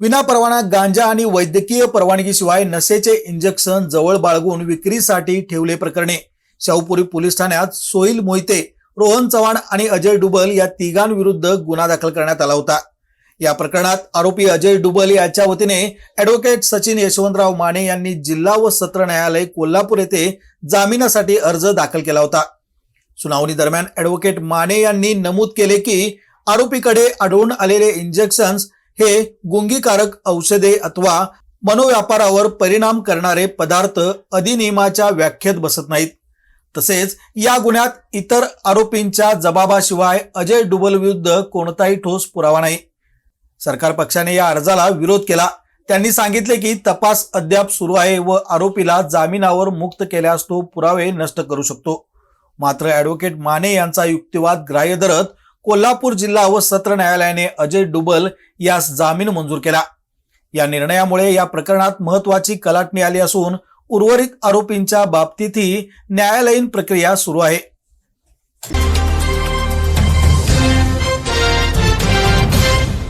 विनापरवाना गांजा आणि वैद्यकीय परवानगीशिवाय नशेचे इंजेक्शन जवळ बाळगून विक्रीसाठी ठेवले प्रकरणे. शाहूपुरी पोलीस ठाण्यात सोईल मोहिते रोहन चव्हाण आणि अजय डुबल या तिघांविरुद्ध गुन्हा दाखल करण्यात आला होता. या प्रकरणात आरोपी अजय डुबल याच्या वतीने ॲडव्होकेट सचिन यशवंतराव माने यांनी जिल्हा व सत्र न्यायालय कोल्हापूर येथे जामिनासाठी अर्ज दाखल केला होता. सुनावणी दरम्यान ऍडव्होकेट माने यांनी नमूद केले की आरोपीकडे आढळून आलेले इंजेक्शन्स हे गुंगीकारक औषधे अथवा मनोव्यापारावर परिणाम करणारे पदार्थ अधिनियमाच्या व्याख्येत बसत नाहीत. तसेच या गुन्ह्यात इतर आरोपींच्या जबाबाशिवाय अजय डुबल विरुद्ध कोणताही ठोस पुरावा नाही. सरकार पक्षाने या अर्जाला विरोध केला. त्यांनी सांगितले की तपास अद्याप सुरू आहे व आरोपीला जामिनावर मुक्त केल्यास तो पुरावे नष्ट करू शकतो. मात्र ॲडव्होकेट माने यांचा युक्तिवाद ग्राह्य धरत कोल्हापूर जिल्हा व सत्र न्यायालयाने अजय डुबल यास जामीन मंजूर केला. या निर्णयामुळे या प्रकरणात महत्वाची कलाटणी आली असून उर्वरित आरोपींच्या बाबतीतही न्यायालयीन प्रक्रिया सुरू आहे.